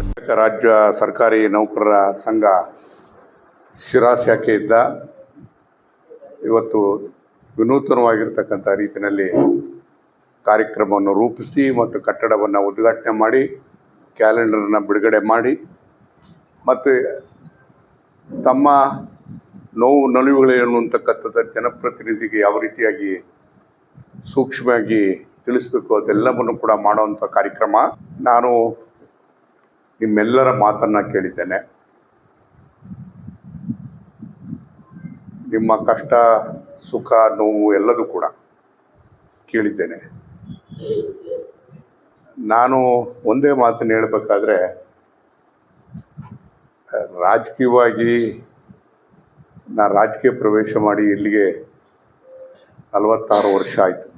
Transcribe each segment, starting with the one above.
ಮಾಡ್ತಾರೆ ರಾಜ್ಯ ಸರ್ಕಾರಿ ನೌಕರರ ಸಂಘ ಶಿರಾ ಶಾಖೆಯಿಂದ ಇವತ್ತು ವಿನೂತನವಾಗಿರ್ತಕ್ಕಂಥ ರೀತಿಯಲ್ಲಿ ಕಾರ್ಯಕ್ರಮವನ್ನು ರೂಪಿಸಿ ಮತ್ತು ಕಟ್ಟಡವನ್ನು ಉದ್ಘಾಟನೆ ಮಾಡಿ, ಕ್ಯಾಲೆಂಡರನ್ನು ಬಿಡುಗಡೆ ಮಾಡಿ. ಮತ್ತು ತಮ್ಮ ನೋವು ನಲಿವುಗಳೇನು ಅಂತಕ್ಕಂಥದ್ದು ಜನಪ್ರತಿನಿಧಿಗೆ ಯಾವ ರೀತಿಯಾಗಿ ಸೂಕ್ಷ್ಮವಾಗಿ ತಿಳಿಸ್ಬೇಕು ಅದೆಲ್ಲವನ್ನು ಕೂಡ ಮಾಡುವಂಥ ಕಾರ್ಯಕ್ರಮ. ನಾನು ನಿಮ್ಮೆಲ್ಲರ ಮಾತನ್ನು ಕೇಳಿದ್ದೇನೆ. ನಿಮ್ಮ ಕಷ್ಟ, ಸುಖ, ನೋವು ಎಲ್ಲದೂ ಕೂಡ ಕೇಳಿದ್ದೇನೆ. ನಾನು ಒಂದೇ ಮಾತನ್ನು ಹೇಳಬೇಕಾದ್ರೆ, ರಾಜಕೀಯವಾಗಿ ನಾನು ರಾಜಕೀಯ ಪ್ರವೇಶ ಮಾಡಿ ಇಲ್ಲಿಗೆ ನಲವತ್ತಾರು ವರ್ಷ ಆಯಿತು.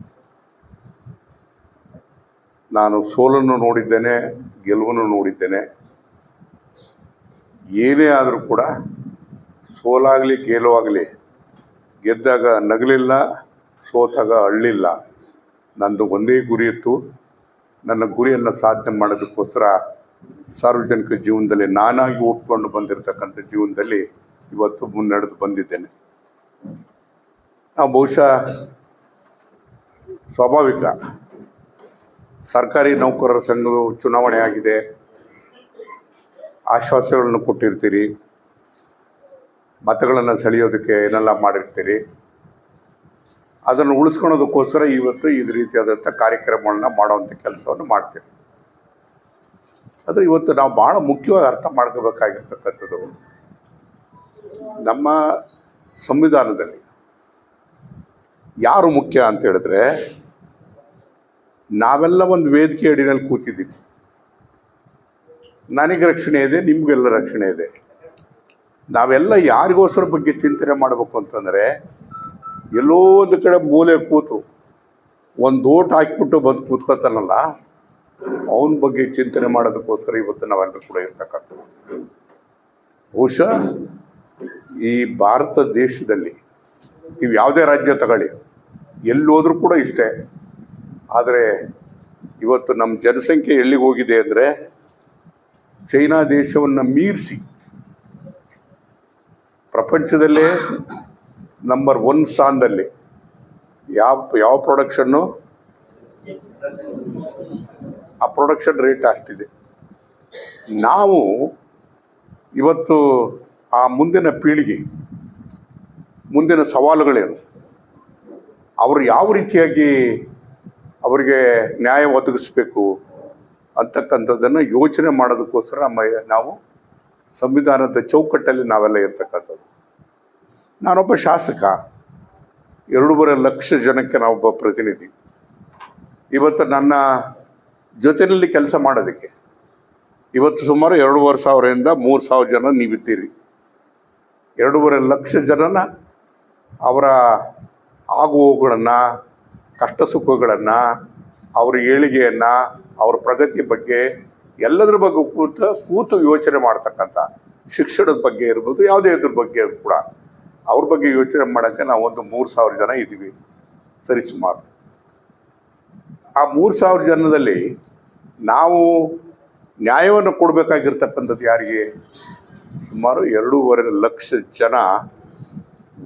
ನಾನು ಸೋಲನ್ನು ನೋಡಿದ್ದೇನೆ, ಗೆಲುವನ್ನು ನೋಡಿದ್ದೇನೆ. ಏನೇ ಆದರೂ ಕೂಡ ಸೋಲಾಗಲಿ, ಗೆಲುವಾಗಲಿ, ಗೆದ್ದಾಗ ನಗಲಿಲ್ಲ, ಸೋತಾಗ ಅಳ್ಳಿಲ್ಲ. ನಂದು ಒಂದೇ ಗುರಿ ಇತ್ತು. ನನ್ನ ಗುರಿಯನ್ನು ಸಾಧನೆ ಮಾಡೋದಕ್ಕೋಸ್ಕರ ಸಾರ್ವಜನಿಕ ಜೀವನದಲ್ಲಿ ನಾನಾಗಿ ಒಪ್ಕೊಂಡು ಬಂದಿರತಕ್ಕಂಥ ಜೀವನದಲ್ಲಿ ಇವತ್ತು ಮುನ್ನಡೆದು ಬಂದಿದ್ದೇನೆ. ನಾವು ಬಹುಶಃ ಸ್ವಾಭಾವಿಕ ಸರ್ಕಾರಿ ನೌಕರರ ಸಂಘವು ಚುನಾವಣೆ ಆಗಿದೆ. ಆಶ್ವಾಸಗಳನ್ನು ಕೊಟ್ಟಿರ್ತೀರಿ. ಮತಗಳನ್ನು ಸೆಳೆಯೋದಕ್ಕೆ ಏನೆಲ್ಲ ಮಾಡಿರ್ತೀರಿ. ಅದನ್ನು ಉಳಿಸ್ಕೊಳೋದಕ್ಕೋಸ್ಕರ ಇವತ್ತು ಈ ರೀತಿಯಾದಂಥ ಕಾರ್ಯಕ್ರಮಗಳನ್ನ ಮಾಡುವಂಥ ಕೆಲಸವನ್ನು ಮಾಡ್ತೀವಿ ಆದರೆ ಇವತ್ತು ನಾವು ಭಾಳ ಮುಖ್ಯವಾಗಿ ಅರ್ಥ ಮಾಡ್ಕೋಬೇಕಾಗಿರ್ತಕ್ಕಂಥದ್ದು. ನಮ್ಮ ಸಂವಿಧಾನದಲ್ಲಿ ಯಾರು ಮುಖ್ಯ ಅಂತ ಹೇಳಿದ್ರೆ ನಾವೆಲ್ಲ ಒಂದು ವೇದಿಕೆ ಅಡಿನಲ್ಲಿ ಕೂತಿದ್ದೀವಿ. ನನಗೆ ರಕ್ಷಣೆ ಇದೆ, ನಿಮಗೆಲ್ಲ ರಕ್ಷಣೆ ಇದೆ. ನಾವೆಲ್ಲ ಯಾರಿಗೋಸ್ಕರ ಬಗ್ಗೆ ಚಿಂತನೆ ಮಾಡಬೇಕು ಅಂತಂದರೆ, ಎಲ್ಲೋ ಒಂದು ಕಡೆ ಮೂಲೆ ಕೂತು, ಒಂದು ಓಟ್ ಹಾಕ್ಬಿಟ್ಟು ಬಂದು ಕೂತ್ಕೋತಾನಲ್ಲ, ಅವನ ಬಗ್ಗೆ ಚಿಂತನೆ ಮಾಡೋದಕ್ಕೋಸ್ಕರ ಇವತ್ತು ನಾವೆಲ್ಲರೂ ಕೂಡ ಇರ್ತಕ್ಕಂಥದ್ದು. ಬಹುಶಃ ಈ ಭಾರತ ದೇಶದಲ್ಲಿ, ನೀವು ಯಾವುದೇ ರಾಜ್ಯ ತಗೊಳ್ಳಿ, ಎಲ್ಲೋದ್ರೂ ಕೂಡ ಇಷ್ಟೇ. ಆದರೆ ಇವತ್ತು ನಮ್ಮ ಜನಸಂಖ್ಯೆ ಎಲ್ಲಿಗೆ ಹೋಗಿದೆ ಅಂದರೆ ಚೈನಾ ದೇಶವನ್ನು ಮೀರಿಸಿ. ಪ್ರಪಂಚದಲ್ಲೇ ನಂಬರ್ ಒನ್ ಸ್ಥಾನದಲ್ಲಿ. ಯಾವ ಯಾವ ಪ್ರೊಡಕ್ಷನ್ನು ಆ ಪ್ರೊಡಕ್ಷನ್ ರೇಟ್ ಅಷ್ಟಿದೆ. ನಾವು ಇವತ್ತು ಆ ಮುಂದಿನ ಪೀಳಿಗೆ, ಮುಂದಿನ ಸವಾಲುಗಳೇನು? ಅವರು ಯಾವ ರೀತಿಯಾಗಿ ಅವರಿಗೆ ನ್ಯಾಯ ಒದಗಿಸ್ಬೇಕು ಅಂತಕ್ಕಂಥದ್ದನ್ನು ಯೋಚನೆ ಮಾಡೋದಕ್ಕೋಸ್ಕರ ನಮ್ಮ ನಾವು ಸಂವಿಧಾನದ ಚೌಕಟ್ಟಲ್ಲಿ ನಾವೆಲ್ಲ ಇರ್ತಕ್ಕಂಥದ್ದು. ನಾನೊಬ್ಬ ಶಾಸಕ, ಎರಡೂವರೆ ಲಕ್ಷ ಜನಕ್ಕೆ ನಾವೊಬ್ಬ ಪ್ರತಿನಿಧಿ. ಇವತ್ತು ನನ್ನ ಜೊತೆಯಲ್ಲಿ ಕೆಲಸ ಮಾಡೋದಕ್ಕೆ ಇವತ್ತು ಸುಮಾರು ಎರಡೂವರೆ ಸಾವಿರದಿಂದ ಮೂರು ಸಾವಿರ ಜನ ನೀವಿದ್ದೀರಿ. ಎರಡೂವರೆ ಲಕ್ಷ ಜನನ ಅವರ ಆಗುಹೋಗುಗಳನ್ನು ಕಷ್ಟ ಸುಖಗಳನ್ನು ಅವ್ರ ಏಳಿಗೆಯನ್ನು, ಅವ್ರ ಪ್ರಗತಿ ಬಗ್ಗೆ ಎಲ್ಲದ್ರ ಬಗ್ಗೆ ಕೂತು ಕೂತು ಯೋಚನೆ ಮಾಡ್ತಕ್ಕಂಥ ಶಿಕ್ಷಣದ ಬಗ್ಗೆ ಇರ್ಬೋದು, ಯಾವುದೇ ಇದ್ರ ಬಗ್ಗೆ ಕೂಡ. ಅವ್ರ ಬಗ್ಗೆ ಯೋಚನೆ ಮಾಡೋಕ್ಕೆ ನಾವು ಒಂದು ಮೂರು ಸಾವಿರ ಜನ ಇದ್ದೀವಿ ಸರಿಸುಮಾರು ಆ ಮೂರು ಸಾವಿರ ಜನದಲ್ಲಿ ನಾವು ನ್ಯಾಯವನ್ನು ಕೊಡಬೇಕಾಗಿರ್ತಕ್ಕಂಥದ್ದು ಯಾರಿಗೆ? ಸುಮಾರು ಎರಡೂವರೆ ಲಕ್ಷ ಜನ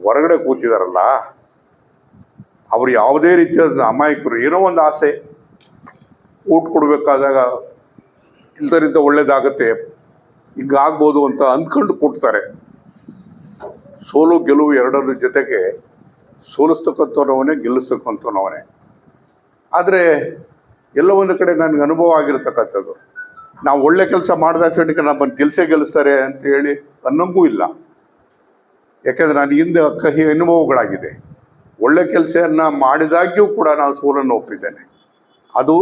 ಹೊರಗಡೆ ಕೂತಿದಾರಲ್ಲ. ಅವ್ರು ಯಾವುದೇ ರೀತಿಯಾದ ಅಮಾಯಕರು ಏನೋ ಒಂದು ಆಸೆ. ಊಟ ಕೊಡಬೇಕಾದಾಗ ಇಲ್ದರಿಂದ ಒಳ್ಳೇದಾಗತ್ತೆ. ಈಗ ಆಗ್ಬೋದು ಅಂತ ಅಂದ್ಕೊಂಡು ಕೊಡ್ತಾರೆ. ಸೋಲು ಗೆಲುವು ಎರಡರ ಜೊತೆಗೆ ಸೋಲಿಸ್ತಕ್ಕಂಥವನವನೇ ಗೆಲ್ಲಿಸ್ತಕ್ಕಂಥವನವನೇ. ಆದರೆ ಎಲ್ಲ ಒಂದು ಕಡೆ ನನಗೆ ಅನುಭವ ಆಗಿರತಕ್ಕಂಥದ್ದು. ನಾವು ಒಳ್ಳೆ ಕೆಲಸ ಮಾಡಿದ ಕ್ಷಣಕ್ಕೆ ನಮ್ಮನ್ನು ಗೆಲ್ಸೇ ಗೆಲ್ಲಿಸ್ತಾರೆ ಅಂತ ಹೇಳಿ ಅನ್ನೋಂಗೂ ಇಲ್ಲ. ಯಾಕೆಂದರೆ ನಾನು ಹಿಂದೆ ಕಹಿ ಅನುಭವಗಳಾಗಿದೆ. ಒಳ್ಳೆ ಕೆಲಸವನ್ನು ಮಾಡಿದಾಗ್ಯೂ ಕೂಡ ನಾನು ಸೋಲನ್ನು ಒಪ್ಪಿದ್ದೇನೆ. ಅದು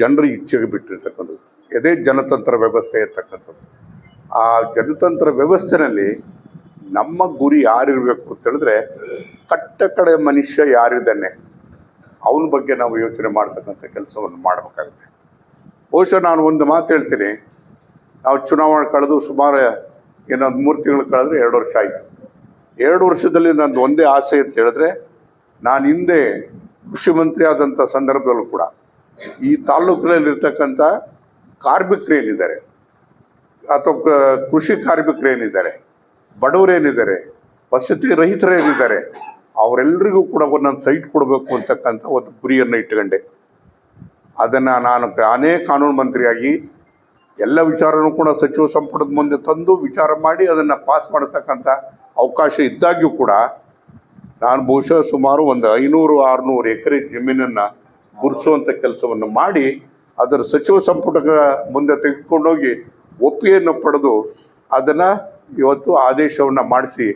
ಜನರ ಇಚ್ಛೆಗೆ ಬಿಟ್ಟಿರ್ತಕ್ಕಂಥದ್ದು. ಇದೇ ಜನತಂತ್ರ ವ್ಯವಸ್ಥೆ ಇರ್ತಕ್ಕಂಥದ್ದು. ಆ ಜನತಂತ್ರ ವ್ಯವಸ್ಥೆನಲ್ಲಿ ನಮ್ಮ ಗುರಿ ಯಾರಿರಬೇಕು ಅಂತ ಹೇಳಿದ್ರೆ ಕಟ್ಟ ಕಡೆ ಮನುಷ್ಯ ಯಾರಿದ್ದಾನೆ, ಅವನ ಬಗ್ಗೆ ನಾವು ಯೋಚನೆ ಮಾಡ್ತಕ್ಕಂಥ ಕೆಲಸವನ್ನು ಮಾಡಬೇಕಾಗುತ್ತೆ. ಬಹುಶಃ ನಾನು ಒಂದು ಮಾತು ಹೇಳ್ತೀನಿ. ನಾವು ಚುನಾವಣೆ ಕಳೆದು ಸುಮಾರು ಇನ್ನೊಂದು ಮೂರು ತಿಂಗಳು ಕಳೆದ್ರೆ ಎರಡು ವರ್ಷ ಆಯಿತು. ಎರಡು ವರ್ಷದಲ್ಲಿ ನಂದು ಒಂದೇ ಆಸೆ ಅಂತ ಹೇಳಿದ್ರೆ ನಾನು ಹಿಂದೆ ಕೃಷಿ ಮಂತ್ರಿ ಆದಂಥ ಸಂದರ್ಭದಲ್ಲೂ ಕೂಡ ಈ ತಾಲೂಕಿನಲ್ಲಿರ್ತಕ್ಕಂಥ ಕಾರ್ಮಿಕರೇನಿದ್ದಾರೆ, ಅಥವಾ ಕೃಷಿ ಕಾರ್ಮಿಕರೇನಿದ್ದಾರೆ, ಬಡವರೇನಿದ್ದಾರೆ, ವಸತಿ ರಹಿತರೇನಿದ್ದಾರೆ ಅವರೆಲ್ಲರಿಗೂ ಕೂಡ ಒಂದೊಂದು ಸೈಟ್ ಕೊಡಬೇಕು ಅಂತಕ್ಕಂಥ ಒಂದು ಗುರಿಯನ್ನು ಇಟ್ಕೊಂಡೆ ಅದನ್ನು ನಾನು ನಾನೇ ಕಾನೂನು ಮಂತ್ರಿಯಾಗಿ ಎಲ್ಲ ವಿಚಾರನೂ ಕೂಡ ಸಚಿವ ಸಂಪುಟದ ಮುಂದೆ ತಂದು ವಿಚಾರ ಮಾಡಿ ಅದನ್ನು ಪಾಸ್ ಮಾಡಿಸ್ತಕ್ಕಂಥ ಅವಕಾಶ ಇದ್ದಾಗ್ಯೂ ಕೂಡ ನಾನು ಬಹುಶಃ ಸುಮಾರು ಒಂದು ಐನೂರು, ಆರುನೂರು ಎಕರೆ ಜಮೀನನ್ನು ಗುರುಸುವಂಥ ಕೆಲಸವನ್ನು ಮಾಡಿ ಅದರ ಸಚಿವ ಸಂಪುಟದ ಮುಂದೆ ತೆಗೆದುಕೊಂಡೋಗಿ ಒಪ್ಪಿಗೆಯನ್ನು ಪಡೆದು ಅದನ್ನು ಇವತ್ತು ಆದೇಶವನ್ನು ಮಾಡಿಸಿ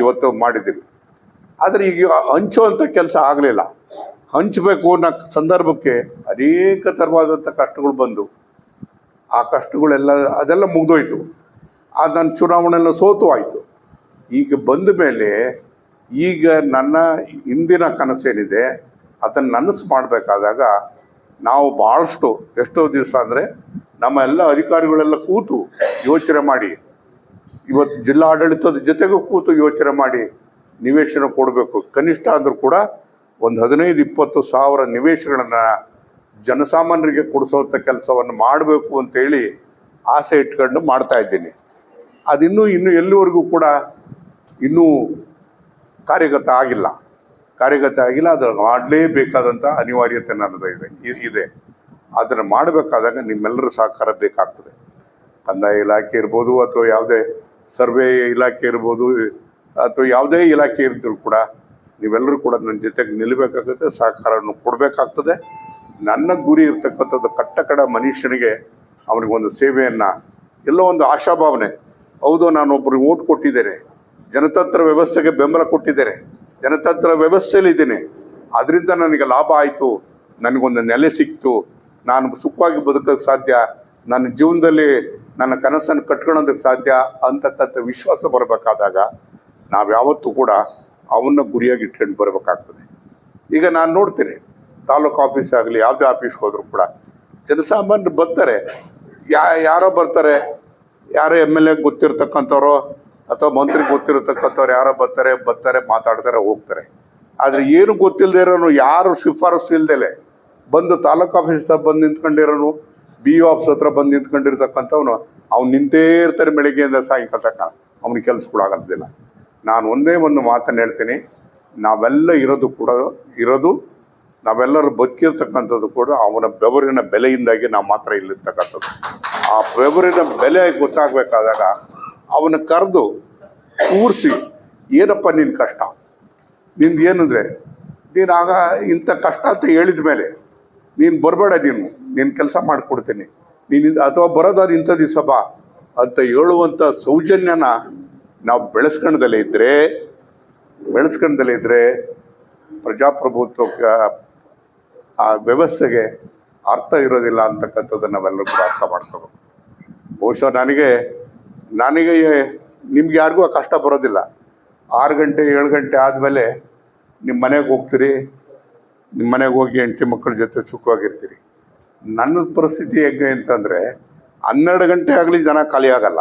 ಇವತ್ತು ಮಾಡಿದ್ದೀವಿ. ಆದರೆ ಈಗ ಹಂಚುವಂಥ ಕೆಲಸ ಆಗಲಿಲ್ಲ. ಹಂಚಬೇಕು ಅನ್ನೋ ಸಂದರ್ಭಕ್ಕೆ ಅನೇಕ ಥರವಾದಂಥ ಕಷ್ಟಗಳು ಬಂದು ಆ ಕಷ್ಟಗಳೆಲ್ಲ ಅದೆಲ್ಲ ಮುಗಿದೋಯ್ತು. ಆ ನನ್ನ ಚುನಾವಣೆಲ್ಲ ಸೋತು ಆಯಿತು ಈಗ ಬಂದ ಮೇಲೆ ಈಗ ನನ್ನ ಹಿಂದಿನ ಕನಸೇನಿದೆ, ಅದನ್ನು ನನಸು ಮಾಡಬೇಕಾದಾಗ ನಾವು ಭಾಳಷ್ಟು ಎಷ್ಟೋ ದಿವಸ ಅಂದರೆ ನಮ್ಮ ಎಲ್ಲ ಅಧಿಕಾರಿಗಳೆಲ್ಲ ಕೂತು ಯೋಚನೆ ಮಾಡಿ. ಇವತ್ತು ಜಿಲ್ಲಾಡಳಿತದ ಜೊತೆಗೂ ಕೂತು ಯೋಚನೆ ಮಾಡಿ ನಿವೇಶನ ಕೊಡಬೇಕು. ಕನಿಷ್ಠ ಅಂದರೂ ಕೂಡ ಒಂದು ಹದಿನೈದು, ಇಪ್ಪತ್ತು ಸಾವಿರ ನಿವೇಶಗಳನ್ನು ಜನಸಾಮಾನ್ಯರಿಗೆ ಕೊಡಿಸೋಂಥ ಕೆಲಸವನ್ನು ಮಾಡಬೇಕು ಅಂತೇಳಿ ಆಸೆ ಇಟ್ಕೊಂಡು ಮಾಡ್ತಾ ಇದ್ದೀನಿ. ಅದಿನ್ನೂ ಇನ್ನೂ ಎಲ್ಲಿವರೆಗೂ ಕೂಡ ಇನ್ನೂ ಕಾರ್ಯಗತ ಆಗಿಲ್ಲ. ಕಾರ್ಯಗತ ಆಗಿಲ್ಲ ಅದು ಮಾಡಲೇಬೇಕಾದಂಥ ಅನಿವಾರ್ಯತೆ ನನ್ನದು ಇದೆ. ಇದೆ. ಅದನ್ನು ಮಾಡಬೇಕಾದಾಗ ನಿಮ್ಮೆಲ್ಲರ ಸಹಕಾರ ಬೇಕಾಗ್ತದೆ. ಕಂದಾಯ ಇಲಾಖೆ ಇರ್ಬೋದು ಅಥವಾ ಯಾವುದೇ ಸರ್ವೆ ಇಲಾಖೆ ಇರ್ಬೋದು, ಅಥವಾ ಯಾವುದೇ ಇಲಾಖೆ ಇದ್ದರೂ ಕೂಡ ನೀವೆಲ್ಲರೂ ಕೂಡ ನನ್ನ ಜೊತೆಗೆ ನಿಲ್ಲಬೇಕಾಗುತ್ತೆ ಸಹಕಾರವನ್ನು ಕೊಡಬೇಕಾಗ್ತದೆ. ನನ್ನ ಗುರಿ ಇರ್ತಕ್ಕಂಥದ್ದು ಕಟ್ಟ ಕಡ ಮನುಷ್ಯನಿಗೆ ಅವನಿಗೊಂದು ಸೇವೆಯನ್ನು, ಎಲ್ಲೋ ಒಂದು ಆಶಾಭಾವನೆ. ಹೌದು ನಾನು ಒಬ್ಬರಿಗೆ ಓಟ್ ಕೊಟ್ಟಿದ್ದೇನೆ. ಜನತಂತ್ರ ವ್ಯವಸ್ಥೆಗೆ ಬೆಂಬಲ ಕೊಟ್ಟಿದ್ದೇನೆ. ಜನತಂತ್ರ ವ್ಯವಸ್ಥೆಯಲ್ಲಿ ವ್ಯವಸ್ಥೆಯಲ್ಲಿದ್ದೇನೆ. ಅದರಿಂದ ನನಗೆ ಲಾಭ ಆಯಿತು. ನನಗೊಂದು ನೆಲೆ ಸಿಕ್ತು. ನಾನು ಸುಖವಾಗಿ ಬದುಕೋಕ್ಕೆ ಸಾಧ್ಯ. ನನ್ನ ಜೀವನದಲ್ಲಿ ನನ್ನ ಕನಸನ್ನು ಕಟ್ಕೊಳ್ಳೋದಕ್ಕೆ ಸಾಧ್ಯ ಅಂತಕ್ಕಂಥ ವಿಶ್ವಾಸ ಬರಬೇಕಾದಾಗ ನಾವು ಯಾವತ್ತೂ ಕೂಡ ಅವನ್ನ ಗುರಿಯಾಗಿ ಇಟ್ಕೊಂಡು ಬರಬೇಕಾಗ್ತದೆ. ಈಗ ನಾನು ನೋಡ್ತೀನಿ, ತಾಲೂಕು ಆಫೀಸ್ ಆಗಲಿ, ಯಾವುದೇ ಆಫೀಸ್ಗೆ ಹೋದರೂ ಕೂಡ ಜನಸಾಮಾನ್ಯರು ಬರ್ತಾರೆ. ಯಾ, ಯಾರೋ ಬರ್ತಾರೆ. ಯಾರೋ ಎಂ ಎಲ್ ಎ ಗೊತ್ತಿರ್ತಕ್ಕಂಥವ್ರು ಅಥವಾ ಮಂತ್ರಿ ಗೊತ್ತಿರತಕ್ಕಂಥವ್ರು ಯಾರೋ ಬರ್ತಾರೆ ಬರ್ತಾರೆ, ಮಾತಾಡ್ತಾರೆ, ಹೋಗ್ತಾರೆ. ಆದರೆ ಏನು ಗೊತ್ತಿಲ್ಲದೆ ಇರೋನು, ಯಾರು ಶಿಫಾರಸು ಇಲ್ದಲೆ ಬಂದು ತಾಲೂಕು ಆಫೀಸ್ ಹತ್ರ ಬಂದು ನಿಂತ್ಕೊಂಡಿರೋನು, ಬಿ ಆಫೀಸ್ ಹತ್ರ ಬಂದು ನಿಂತ್ಕೊಂಡಿರ್ತಕ್ಕಂಥವ್ನು, ಅವ್ನು ನಿಂತೇ ಇರ್ತಾರೆ ಬೆಳಗ್ಗೆಯಿಂದ ಸಾಯಂಕಾಲ ತಕ್ಕ ಅವ್ನಿಗೆ ಕೆಲಸಗಳಾಗೋದಿಲ್ಲ ನಾನು ಒಂದೇ ಒಂದು ಮಾತನ್ನು ಹೇಳ್ತೀನಿ. ನಾವೆಲ್ಲ ಇರೋದು ಕೂಡ, ಇರೋದು, ನಾವೆಲ್ಲರೂ ಬದುಕಿರ್ತಕ್ಕಂಥದ್ದು ಕೂಡ ಅವನ ಬೆವರಿನ ಬೆಲೆಯಿಂದಾಗಿ ನಾವು ಮಾತ್ರ ಇಲ್ಲಿರ್ತಕ್ಕಂಥದ್ದು. ಆ ಬೆವರಿನ ಬೆಲೆ ಗೊತ್ತಾಗಬೇಕಾದಾಗ ಅವನ ಕರೆದು ಕೂರಿಸಿ, ಏನಪ್ಪ ನಿನ್ನ ಕಷ್ಟ? ನಿಂದು ಏನಂದರೆ, ನೀನು ಆಗ ಇಂಥ ಕಷ್ಟ ಅಂತ ಹೇಳಿದ ಮೇಲೆ, ನೀನು ಬರಬೇಡ ನೀನು ನೀನು ಕೆಲಸ ಮಾಡಿಕೊಡ್ತೀನಿ. ನೀನು ಅಥವಾ ಬರೋದಾದ್ರೆ ಇಂಥ ದಿವಸ ಬಾ ಅಂತ ಹೇಳುವಂಥ ಸೌಜನ್ಯನ ನಾವು ಬೆಳೆಸ್ಕೊಂಡದಲ್ಲೇ ಇದ್ದರೆ ಬೆಳೆಸ್ಕೊಂಡದಲ್ಲೇ ಇದ್ದರೆ ಪ್ರಜಾಪ್ರಭುತ್ವಕ್ಕೆ ಆ ವ್ಯವಸ್ಥೆಗೆ ಅರ್ಥ ಇರೋದಿಲ್ಲ ಅಂತಕ್ಕಂಥದ್ದನ್ನು ನಾವೆಲ್ಲರೂ ಕೂಡ ಅರ್ಥ ಮಾಡ್ಕೋಬೇಕು. ಬಹುಶಃ ನನಗೆ ನನಗೆ ನಿಮ್ಗೆ ಯಾರಿಗೂ ಆ ಕಷ್ಟ ಬರೋದಿಲ್ಲ. ಆರು ಗಂಟೆ, ಏಳು ಗಂಟೆ ಆದಮೇಲೆ ನಿಮ್ಮ ಮನೆಗೆ ಹೋಗ್ತೀರಿ. ನಿಮ್ಮ ಮನೆಗೆ ಹೋಗಿ ಹೆಂಡತಿ ಮಕ್ಕಳ ಜೊತೆ ಸುಖವಾಗಿರ್ತೀರಿ. ನನ್ನ ಪರಿಸ್ಥಿತಿ ಹೇಗೆ ಅಂತಂದರೆ, ಹನ್ನೆರಡು ಗಂಟೆ ಆಗಲಿ ಜನ ಖಾಲಿ ಆಗಲ್ಲ.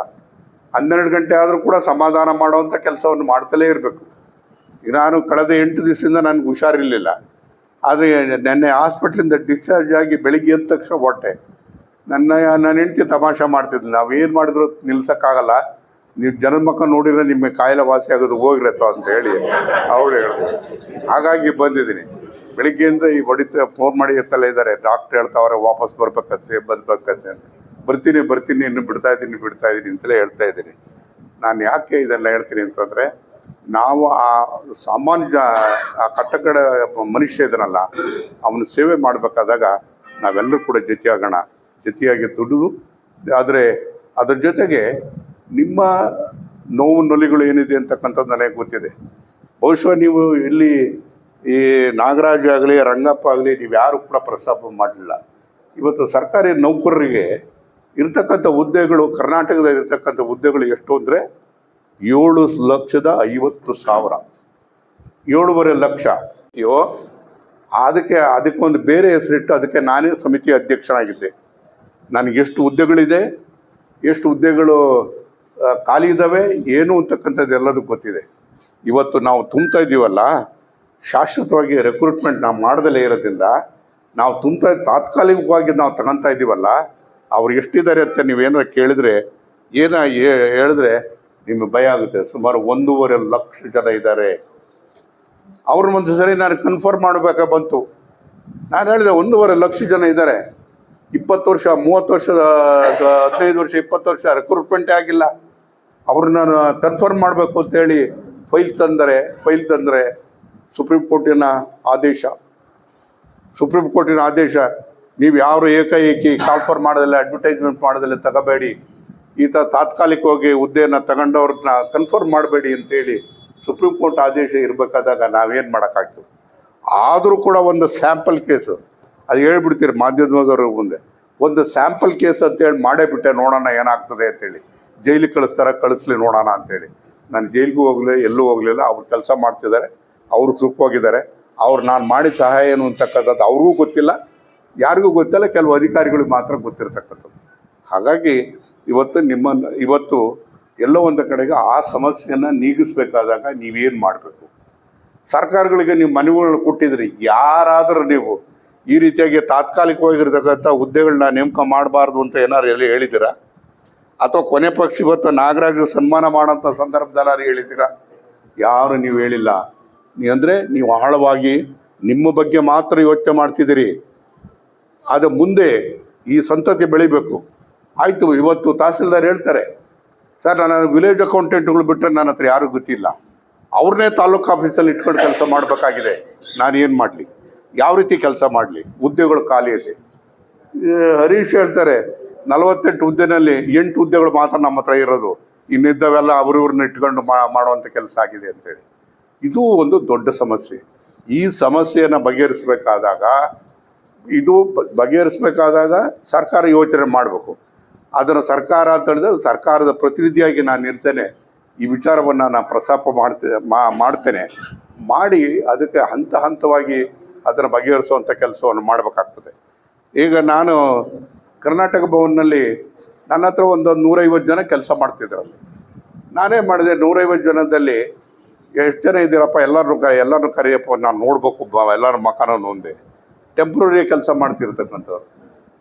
ಹನ್ನೆರಡು ಗಂಟೆ ಆದರೂ ಕೂಡ ಸಮಾಧಾನ ಮಾಡುವಂಥ ಕೆಲಸವನ್ನು ಮಾಡ್ತಲೇ ಇರಬೇಕು. ಈಗ ನಾನು ಕಳೆದ ಎಂಟು ದಿವಸದಿಂದ ನನಗೆ ಹುಷಾರಿರಲಿಲ್ಲ. ಆದರೆ ನೆನ್ನೆ ಹಾಸ್ಪಿಟ್ಲಿಂದ ಡಿಸ್ಚಾರ್ಜ್ ಆಗಿ ಬೆಳಿಗ್ಗೆ ಎದ್ದ ತಕ್ಷಣ ಹೊಟ್ಟೆ. ನನ್ನ ನನ್ನ ಹೆಂಡತಿ ತಮಾಷೆ ಮಾಡ್ತಿದ್ಲು. ನಾವು ಏನು ಮಾಡಿದ್ರು ನಿಲ್ಸೋಕ್ಕಾಗಲ್ಲ. ನೀವು ಜನದ ಮಕ್ಕ ನೋಡಿದ್ರೆ ನಿಮಗೆ ಕಾಯಿಲೆ ವಾಸಿ ಆಗೋದು ಹೋಗಿರತ್ತೋ ಅಂತ ಹೇಳಿ ಅವಳು ಹೇಳಿದ್ರು. ಹಾಗಾಗಿ ಬಂದಿದ್ದೀನಿ. ಬೆಳಿಗ್ಗೆಯಿಂದ ಈ ಹೊಡಿತ ಫೋನ್ ಮಾಡಿ ಎತ್ತಲೇ ಇದ್ದಾರೆ. ಡಾಕ್ಟ್ರ್ ಹೇಳ್ತಾವ್ರೆ, ವಾಪಸ್ ಬರ್ಬೇಕತ್ತೆ ಬರ್ಬೇಕಂತೆ ಅಂತ. ಬರ್ತೀನಿ ಬರ್ತೀನಿ, ಇನ್ನು ಬಿಡ್ತಾ ಇದ್ದೀನಿ ಬಿಡ್ತಾ ಇದ್ದೀನಿ ಅಂತಲೇ ಹೇಳ್ತಾ ಇದ್ದೀನಿ. ನಾನು ಯಾಕೆ ಇದೆಲ್ಲ ಹೇಳ್ತೀನಿ ಅಂತಂದರೆ, ನಾವು ಆ ಸಾಮಾನ್ಯ ಜ, ಆ ಕಟ್ಟಕಡ ಮನುಷ್ಯ ಇದನ್ನಲ್ಲ ಅವನು ಸೇವೆ ಮಾಡಬೇಕಾದಾಗ ನಾವೆಲ್ಲರೂ ಕೂಡ ಜೊತೆಯಾಗೋಣ. ಜೊತೆಯಾಗಿ ದುಡಿದು, ಆದರೆ ಅದರ ಜೊತೆಗೆ ನಿಮ್ಮ ನೋವು ನೊಲಿಗಳು ಏನಿದೆ ಅಂತಕ್ಕಂಥದ್ದು ನನಗೆ ಗೊತ್ತಿದೆ. ಬಹುಶಃ ನೀವು ಇಲ್ಲಿ ಈ ನಾಗರಾಜ್ ಆಗಲಿ, ರಂಗಪ್ಪ ಆಗಲಿ, ನೀವು ಯಾರು ಕೂಡ ಪ್ರಸ್ತಾಪ ಮಾಡಲಿಲ್ಲ. ಇವತ್ತು ಸರ್ಕಾರಿ ನೌಕರರಿಗೆ ಇರ್ತಕ್ಕಂಥ ಹುದ್ದೆಗಳು, ಕರ್ನಾಟಕದಲ್ಲಿ ಇರ್ತಕ್ಕಂಥ ಹುದ್ದೆಗಳು ಎಷ್ಟು ಅಂದರೆ ಏಳು ಲಕ್ಷದ ಐವತ್ತು ಸಾವಿರ. ಏಳುವರೆ ಲಕ್ಷ. ಅದಕ್ಕೆ, ಅದಕ್ಕೊಂದು ಬೇರೆ ಹೆಸರಿಟ್ಟು ಅದಕ್ಕೆ ನಾನೇ ಸಮಿತಿ ಅಧ್ಯಕ್ಷನಾಗಿದ್ದೆ. ನನಗೆ ಎಷ್ಟು ಹುದ್ದೆಗಳಿದೆ, ಎಷ್ಟು ಹುದ್ದೆಗಳು ಖಾಲಿ ಇದ್ದಾವೆ ಏನು ಅಂತಕ್ಕಂಥದ್ದು ಎಲ್ಲದೂ ಗೊತ್ತಿದೆ. ಇವತ್ತು ನಾವು ತುಂಬ್ತಾ ಇದ್ದೀವಲ್ಲ, ಶಾಶ್ವತವಾಗಿ ರೆಕ್ರೂಟ್ಮೆಂಟ್ ನಾವು ಮಾಡ್ದಲೇ ಇರೋದ್ರಿಂದ, ನಾವು ತುಂಬ್ತಾ, ತಾತ್ಕಾಲಿಕವಾಗಿ ನಾವು ತಗೊತಾ ಇದ್ದೀವಲ್ಲ, ಅವ್ರು ಎಷ್ಟಿದ್ದಾರೆ ಅಂತ ನೀವೇನಾರು ಕೇಳಿದರೆ, ಏನ ಹೇಳಿದ್ರೆ ನಿಮಗೆ ಭಯ ಆಗುತ್ತೆ. ಸುಮಾರು ಒಂದೂವರೆ ಲಕ್ಷ ಜನ ಇದ್ದಾರೆ. ಅವ್ರನ್ನೊಂದು ಸರಿ ನಾನು ಕನ್ಫರ್ಮ್ ಮಾಡಬೇಕಾ ಬಂತು. ನಾನು ಹೇಳಿದೆ, ಒಂದೂವರೆ ಲಕ್ಷ ಜನ ಇದ್ದಾರೆ. ಇಪ್ಪತ್ತು ವರ್ಷ, ಮೂವತ್ತು ವರ್ಷ ಹದಿನೈದು ವರ್ಷ, ಇಪ್ಪತ್ತು ವರ್ಷ ರಿಕ್ರೂಟ್ಮೆಂಟೇ ಆಗಿಲ್ಲ. ಅವ್ರನ್ನ ಕನ್ಫರ್ಮ್ ಮಾಡಬೇಕು ಅಂತೇಳಿ ಫೈಲ್ ತಂದರೆ ಫೈಲ್ ತಂದರೆ ಸುಪ್ರೀಂ ಕೋರ್ಟಿನ ಆದೇಶ. ಸುಪ್ರೀಂ ಕೋರ್ಟಿನ ಆದೇಶ, ನೀವು ಯಾರು ಏಕಾಏಕಿ ಕಾಲ್ಫರ್ ಮಾಡೋದಿಲ್ಲ ಅಡ್ವರ್ಟೈಸ್ಮೆಂಟ್ ಮಾಡೋದಿಲ್ಲ ತಗೋಬೇಡಿ. ಈ ಥರ ತಾತ್ಕಾಲಿಕವಾಗಿ ಹುದ್ದೆಯನ್ನು ತಗೊಂಡವ್ರನ್ನ ಕನ್ಫರ್ಮ್ ಮಾಡಬೇಡಿ ಅಂತೇಳಿ ಸುಪ್ರೀಂ ಕೋರ್ಟ್ ಆದೇಶ ಇರಬೇಕಾದಾಗ ನಾವೇನು ಮಾಡೋಕ್ಕಾಗ್ತದೆ? ಆದರೂ ಕೂಡ ಒಂದು ಸ್ಯಾಂಪಲ್ ಕೇಸು ಅದು ಹೇಳ್ಬಿಡ್ತೀರಿ ಮಾಧ್ಯಮದವ್ರ ಮುಂದೆ. ಒಂದು ಸ್ಯಾಂಪಲ್ ಕೇಸ್ ಅಂತೇಳಿ ಮಾಡೇ ಬಿಟ್ಟೆ ನೋಡೋಣ ಏನಾಗ್ತದೆ ಅಂತೇಳಿ. ಜೈಲಿಗೆ ಕಳಿಸ್ತಾರ, ಕಳಿಸ್ಲಿ ನೋಡೋಣ ಅಂತೇಳಿ. ನಾನು ಜೈಲಿಗೂ ಹೋಗಲಿ ಎಲ್ಲೂ ಹೋಗಲಿಲ್ಲ, ಅವ್ರು ಕೆಲಸ ಮಾಡ್ತಿದ್ದಾರೆ, ಅವರು ಸುಖವಾಗಿದ್ದಾರೆ. ಅವ್ರು ನಾನು ಮಾಡಿದ ಸಹಾಯ ಏನು ಅಂತಕ್ಕಂಥದ್ದು ಅವ್ರಿಗೂ ಗೊತ್ತಿಲ್ಲ, ಯಾರಿಗೂ ಗೊತ್ತಿಲ್ಲ, ಕೆಲವು ಅಧಿಕಾರಿಗಳಿಗೆ ಮಾತ್ರ ಗೊತ್ತಿರತಕ್ಕಂಥದ್ದು. ಹಾಗಾಗಿ ಇವತ್ತು ನಿಮ್ಮನ್ನು ಇವತ್ತು ಎಲ್ಲೋ ಒಂದು ಕಡೆಗೆ ಆ ಸಮಸ್ಯೆಯನ್ನು ನೀಗಿಸ್ಬೇಕಾದಾಗ ನೀವೇನು ಮಾಡಬೇಕು? ಸರ್ಕಾರಗಳಿಗೆ ನೀವು ಮನವಿಗಳನ್ನ ಕೊಟ್ಟಿದ್ರಿ, ಯಾರಾದರೂ ನೀವು ಈ ರೀತಿಯಾಗಿ ತಾತ್ಕಾಲಿಕವಾಗಿರ್ತಕ್ಕಂಥ ಹುದ್ದೆಗಳನ್ನ ನೇಮಕ ಮಾಡಬಾರ್ದು ಅಂತ ಏನಾರು ಎಲ್ಲಿ ಹೇಳಿದ್ದೀರಾ? ಅಥವಾ ಕೊನೆ ಪಕ್ಷ ಇವತ್ತು ನಾಗರಾಜ ಸನ್ಮಾನ ಮಾಡೋಂಥ ಸಂದರ್ಭದಲ್ಲಾರು ಹೇಳಿದ್ದೀರಾ? ಯಾರು ನೀವು ಹೇಳಿಲ್ಲ. ನೀ ಅಂದರೆ ನೀವು ಆಳವಾಗಿ ನಿಮ್ಮ ಬಗ್ಗೆ ಮಾತ್ರ ಯೋಚನೆ ಮಾಡ್ತಿದ್ದೀರಿ. ಅದು ಮುಂದೆ ಈ ಸಂತತಿ ಬೆಳಿಬೇಕು. ಆಯಿತು, ಇವತ್ತು ತಹಸೀಲ್ದಾರ್ ಹೇಳ್ತಾರೆ, ಸರ್, ನಾನು ವಿಲೇಜ್ ಅಕೌಂಟೆಂಟ್ಗಳು ಬಿಟ್ಟರೆ ನನ್ನ ಹತ್ರ ಯಾರೂ ಗೊತ್ತಿಲ್ಲ. ಅವ್ರನ್ನೇ ತಾಲೂಕು ಆಫೀಸಲ್ಲಿ ಇಟ್ಕೊಂಡು ಕೆಲಸ ಮಾಡಬೇಕಾಗಿದೆ. ನಾನು ಏನು ಮಾಡಲಿ? ಯಾವ ರೀತಿ ಕೆಲಸ ಮಾಡಲಿ? ಹುದ್ದೆಗಳು ಖಾಲಿ ಇದೆ. ಹರೀಶ್ ಹೇಳ್ತಾರೆ, ನಲವತ್ತೆಂಟು ಹುದ್ದೆನಲ್ಲಿ ಎಂಟು ಹುದ್ದೆಗಳು ಮಾತ್ರ ನಮ್ಮ ಹತ್ರ ಇರೋದು. ಇನ್ನಿದ್ದವೆಲ್ಲ ಅವ್ರಿವ್ರನ್ನ ಇಟ್ಕೊಂಡು ಮಾ ಮಾಡುವಂಥ ಕೆಲಸ ಆಗಿದೆ ಅಂತೇಳಿ. ಇದು ಒಂದು ದೊಡ್ಡ ಸಮಸ್ಯೆ. ಈ ಸಮಸ್ಯೆಯನ್ನು ಬಗೆಹರಿಸಬೇಕಾದಾಗ, ಇದು ಬಗೆಹರಿಸಬೇಕಾದಾಗ ಸರ್ಕಾರ ಯೋಚನೆ ಮಾಡಬೇಕು. ಅದನ್ನು ಸರ್ಕಾರ ಅಂತ ಹೇಳಿದ್ರೆ ಸರ್ಕಾರದ ಪ್ರತಿನಿಧಿಯಾಗಿ ನಾನು ಇರ್ತೇನೆ. ಈ ವಿಚಾರವನ್ನು ನಾನು ಪ್ರಸ್ತಾಪ ಮಾಡ್ತೇ, ಮಾ- ಮಾಡ್ತೇನೆ. ಮಾಡಿ ಅದಕ್ಕೆ ಹಂತ ಹಂತವಾಗಿ ಅದನ್ನು ಬಗೆಹರಿಸುವಂಥ ಕೆಲಸವನ್ನು ಮಾಡಬೇಕಾಗ್ತದೆ. ಈಗ ನಾನು ಕರ್ನಾಟಕ ಭವನ್ನಲ್ಲಿ ನನ್ನ ಹತ್ರ ಒಂದು ನೂರೈವತ್ತು ಜನ ಕೆಲಸ ಮಾಡ್ತಿದ್ರಲ್ಲಿ. ನಾನೇ ಮಾಡಿದೆ ನೂರೈವತ್ತು ಜನದಲ್ಲಿ ಎಷ್ಟು ಜನ ಇದ್ದೀರಪ್ಪ ಎಲ್ಲರನ್ನು ಕ ಎಲ್ಲರೂ ಕರೆಯಪ್ಪ, ನಾನು ನೋಡ್ಬೇಕು ಎಲ್ಲರ ಮಕಾನ ಒಂದೇ ಟೆಂಪ್ರರಿ ಕೆಲಸ ಮಾಡ್ತಿರ್ತಕ್ಕಂಥವ್ರು.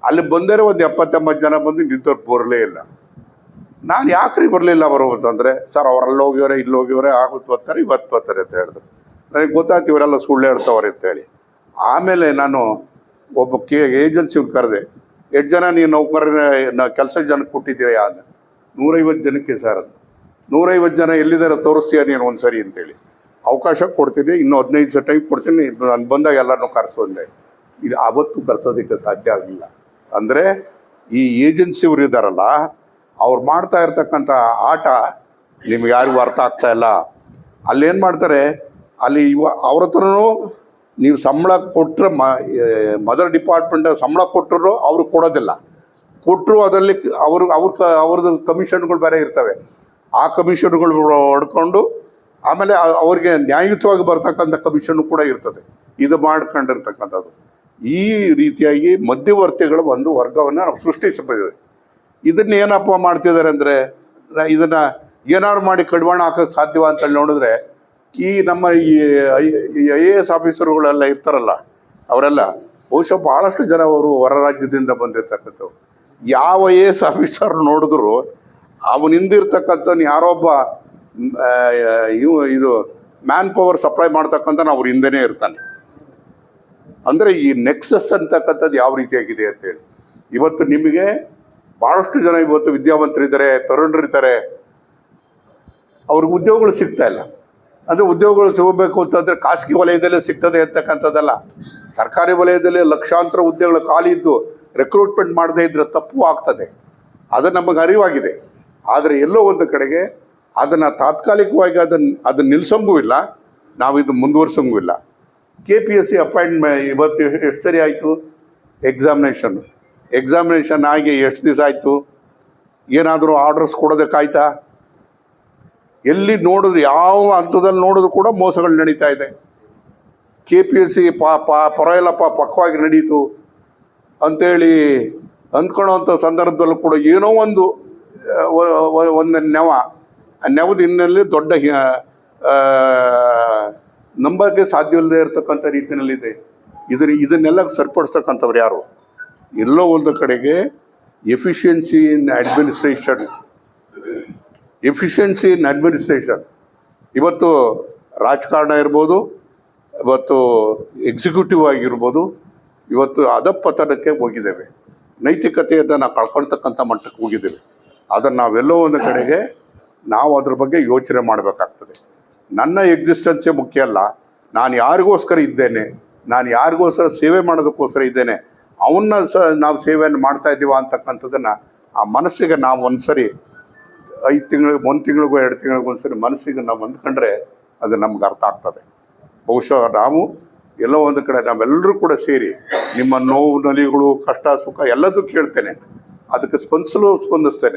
ಅಲ್ಲಿ ಬಂದರೆ ಒಂದು ಎಪ್ಪತ್ತೆಂಬತ್ತು ಜನ ಬಂದು ನಿಂತವ್ರು ಬರಲೇ ಇಲ್ಲ. ನಾನು ಯಾಕ್ರಿ ಬರಲಿಲ್ಲ ಬರುವಂತಂದರೆ ಸರ್ ಅವರಲ್ಲಿ ಹೋಗಿವ್ರೆ ಇಲ್ಲಿ ಹೋಗಿವ್ರೆ ಆಗುತ್ತೆ ಬರ್ತಾರೆ ಇವತ್ತು ಬರ್ತಾರೆ ಅಂತ ಹೇಳಿದ್ರು. ನನಗೆ ಗೊತ್ತಾಯ್ತು, ಇವರೆಲ್ಲ ಸುಳ್ಳು ಹೇಳ್ತವ್ರೆ ಅಂತೇಳಿ ಆಮೇಲೆ ನಾನು ಒಬ್ಬ ಕೆ ಏಜೆನ್ಸಿ ಕರೆದೆ, ಎಷ್ಟು ಜನ ನೀವು ನೌಕರನ ಕೆಲಸ ಜನಕ್ಕೆ ಕೊಟ್ಟಿದ್ದೀರ ಅಂದ ನೂರೈವತ್ತು ಜನಕ್ಕೆ ಸರ್ ನೂರೈವತ್ತು ಜನ ಎಲ್ಲಿದ್ದಾರೆ ತೋರಿಸ್ತೀಯ ನೀನು ಒಂದು ಸರಿ ಅಂತೇಳಿ ಅವಕಾಶ ಕೊಡ್ತೀನಿ ಇನ್ನು ಹದಿನೈದು ದಿವಸ ಟೈಮ್ ಕೊಡ್ತೀನಿ ನಾನು ಬಂದಾಗ ಎಲ್ಲರನ್ನೂ ಕರೆಸೋದೆ ಇದು ಆವತ್ತು ಕರೆಸೋದಕ್ಕೆ ಸಾಧ್ಯ ಆಗಲಿಲ್ಲ. ಅಂದರೆ ಈ ಏಜೆನ್ಸಿಯವರು ಇದ್ದಾರಲ್ಲ, ಅವ್ರು ಮಾಡ್ತಾ ಇರ್ತಕ್ಕಂಥ ಆಟ ನಿಮ್ಗೆ ಯಾರಿಗೂ ಅರ್ಥ ಆಗ್ತಾ ಇಲ್ಲ. ಅಲ್ಲೇನು ಮಾಡ್ತಾರೆ, ಅಲ್ಲಿ ಇವ, ಅವ್ರ ಹತ್ರನೂ ನೀವು ಸಂಬಳ ಕೊಟ್ಟರೆ ಮದರ್ ಡಿಪಾರ್ಟ್ಮೆಂಟ್ ಸಂಬಳ ಕೊಟ್ಟರು ಅವ್ರಿಗೆ ಕೊಡೋದಿಲ್ಲ. ಕೊಟ್ಟರು ಅದರಲ್ಲಿ ಅವರು, ಅವ್ರ ಅವ್ರದ್ದು ಕಮಿಷನ್ಗಳು ಬೇರೆ ಇರ್ತವೆ. ಆ ಕಮಿಷನ್ಗಳು ಹೊಡ್ಕೊಂಡು ಆಮೇಲೆ ಅವ್ರಿಗೆ ನ್ಯಾಯಯುತವಾಗಿ ಬರ್ತಕ್ಕಂಥ ಕಮಿಷನ್ ಕೂಡ ಇರ್ತದೆ. ಇದು ಮಾಡ್ಕೊಂಡಿರ್ತಕ್ಕಂಥದ್ದು. ಈ ರೀತಿಯಾಗಿ ಮಧ್ಯವರ್ತಿಗಳು ಒಂದು ವರ್ಗವನ್ನು ನಾವು ಸೃಷ್ಟಿಸಬಹುದು. ಇದನ್ನ ಏನಪ್ಪ ಮಾಡ್ತಿದ್ದಾರೆ ಅಂದರೆ, ಇದನ್ನು ಏನಾದ್ರು ಮಾಡಿ ಕಡಿವಾಣ ಹಾಕೋಕ್ಕೆ ಸಾಧ್ಯವ ಅಂತೇಳಿ ನೋಡಿದ್ರೆ ಈ ನಮ್ಮ ಈ ಐ ಎ ಎಸ್ ಆಫೀಸರುಗಳೆಲ್ಲ ಇರ್ತಾರಲ್ಲ, ಅವರೆಲ್ಲ ಬಹುಶಃ ಭಾಳಷ್ಟು ಜನ ಅವರು ಹೊರ ರಾಜ್ಯದಿಂದ ಬಂದಿರ್ತಕ್ಕಂಥವ್ರು. ಯಾವ ಐ ಎ ಎಸ್ ಆಫೀಸರ್ ನೋಡಿದ್ರು ಅವನಿಂದಿರ್ತಕ್ಕಂಥವ್ನು ಯಾರೊಬ್ಬ ಇವು, ಇದು ಮ್ಯಾನ್ ಪವರ್ ಸಪ್ಲೈ ಮಾಡ್ತಕ್ಕಂಥ ಅವ್ರ ಹಿಂದೆನೇ ಇರ್ತಾನೆ. ಅಂದರೆ ಈ ನೆಕ್ಸಸ್ ಅಂತಕ್ಕಂಥದ್ದು ಯಾವ ರೀತಿಯಾಗಿದೆ ಅಂತೇಳಿ. ಇವತ್ತು ನಿಮಗೆ ಭಾಳಷ್ಟು ಜನ ಇವತ್ತು ವಿದ್ಯಾವಂತರಿದ್ದಾರೆ, ತರುಣರಿದ್ದಾರೆ. ಅವ್ರಿಗೆ ಉದ್ಯೋಗಗಳು ಸಿಗ್ತಾ ಇಲ್ಲ. ಅಂದರೆ ಉದ್ಯೋಗಗಳು ಸಿಗಬೇಕು ಅಂತಂದರೆ ಖಾಸಗಿ ವಲಯದಲ್ಲೇ ಸಿಗ್ತದೆ ಅಂತಕ್ಕಂಥದ್ದಲ್ಲ. ಸರ್ಕಾರಿ ವಲಯದಲ್ಲಿ ಲಕ್ಷಾಂತರ ಉದ್ಯೋಗಗಳು ಖಾಲಿ ಇದ್ದು ರೆಕ್ರೂಟ್ಮೆಂಟ್ ಮಾಡದೇ ಇದ್ರೆ ತಪ್ಪು ಆಗ್ತದೆ. ಅದು ನಮಗೆ ಅರಿವಾಗಿದೆ. ಆದರೆ ಎಲ್ಲೋ ಒಂದು ಕಡೆಗೆ ಅದನ್ನು ತಾತ್ಕಾಲಿಕವಾಗಿ ಅದನ್ನು ಅದನ್ನು ನಿಲ್ಸಂಗೂ ಇಲ್ಲ. ನಾವು ಇದು ಮುಂದುವರ್ಸಂಗೂ ಇಲ್ಲ. K P S C appointment ಇವತ್ತು ಎಷ್ಟು ಸರಿ ಆಯಿತು? ಎಕ್ಸಾಮಿನೇಷನ್ ಎಕ್ಸಾಮಿನೇಷನ್ ಆಗಿ ಎಷ್ಟು ದಿವಸ ಆಯಿತು? ಏನಾದರೂ ಆರ್ಡರ್ಸ್ ಕೊಡೋದಕ್ಕಾಯ್ತಾ? ಎಲ್ಲಿ ನೋಡಿದ್ರು ಯಾವ ಹಂತದಲ್ಲಿ ನೋಡಿದ್ರು ಕೂಡ ಮೋಸಗಳು ನಡೀತಾ ಇದೆ. ಕೆ ಪಿ ಎಸ್ ಸಿ ಪಾ ಪಾ ಪರವಾಗಿಲ್ಲಪ್ಪ ಪಕ್ವಾಗಿ ನಡೀತು. ಅಂಥೇಳಿ ಅಂದ್ಕೊಳ್ಳೋವಂಥ ಸಂದರ್ಭದಲ್ಲೂ ಕೂಡ ಏನೋ ಒಂದು ಒಂದು ನೆವ, ಆ ನೆವದ ಹಿನ್ನೆಲೆ ದೊಡ್ಡ ನಂಬರ್ಗೆ ಸಾಧ್ಯವಿಲ್ಲದೆ ಇರತಕ್ಕಂಥ ರೀತಿಯಲ್ಲಿದೆ. ಇದ್ರ, ಇದನ್ನೆಲ್ಲ ಸರಿಪಡಿಸ್ತಕ್ಕಂಥವ್ರು ಯಾರು? ಎಲ್ಲೋ ಒಂದು ಕಡೆಗೆ efficiency in administration. Efficiency in administration ಇವತ್ತು ರಾಜಕಾರಣ ಇರ್ಬೋದು, ಇವತ್ತು ಎಕ್ಸಿಕ್ಯೂಟಿವ್ ಆಗಿರ್ಬೋದು, ಇವತ್ತು ಅಧಪತನಕ್ಕೆ ಹೋಗಿದ್ದೇವೆ. ನೈತಿಕತೆಯನ್ನು ನಾವು ಕಳ್ಕೊಳ್ತಕ್ಕಂಥ ಮಟ್ಟಕ್ಕೆ ಹೋಗಿದ್ದೇವೆ. ಅದನ್ನು ನಾವೆಲ್ಲೋ ಒಂದು ಕಡೆಗೆ ನಾವು ಅದ್ರ ಬಗ್ಗೆ ಯೋಚನೆ ಮಾಡಬೇಕಾಗ್ತದೆ. ನನ್ನ ಎಕ್ಸಿಸ್ಟೆನ್ಸೇ ಮುಖ್ಯ ಅಲ್ಲ. ನಾನು ಯಾರಿಗೋಸ್ಕರ ಇದ್ದೇನೆ? ನಾನು ಯಾರಿಗೋಸ್ಕರ ಸೇವೆ ಮಾಡೋದಕ್ಕೋಸ್ಕರ ಇದ್ದೇನೆ? ಅವನ್ನ ಸಹ ನಾವು ಸೇವೆಯನ್ನು ಮಾಡ್ತಾ ಇದ್ದೀವ ಅಂತಕ್ಕಂಥದ್ದನ್ನು ಆ ಮನಸ್ಸಿಗೆ ನಾವು ಒಂದ್ಸರಿ ಐದು ತಿಂಗಳಿಗೆ ಒಂದು ತಿಂಗಳಿಗೂ, ಎರಡು ತಿಂಗಳಿಗೂ ಒಂದ್ಸರಿ ಮನಸ್ಸಿಗೆ ನಾವು ಹೊಂದ್ಕೊಂಡ್ರೆ ಅದು ನಮ್ಗೆ ಅರ್ಥ ಆಗ್ತದೆ. ಬಹುಶಃ ನಾವು ಎಲ್ಲೋ ಒಂದು ಕಡೆ ನಾವೆಲ್ಲರೂ ಕೂಡ ಸೇರಿ ನಿಮ್ಮ ನೋವು, ನಲಿಗಳು, ಕಷ್ಟ, ಸುಖ ಎಲ್ಲದೂ ಕೇಳ್ತೇನೆ. ಅದಕ್ಕೆ ಸ್ಪಂದಿಸಲು ಸ್ಪಂದಿಸ್ತೇನೆ.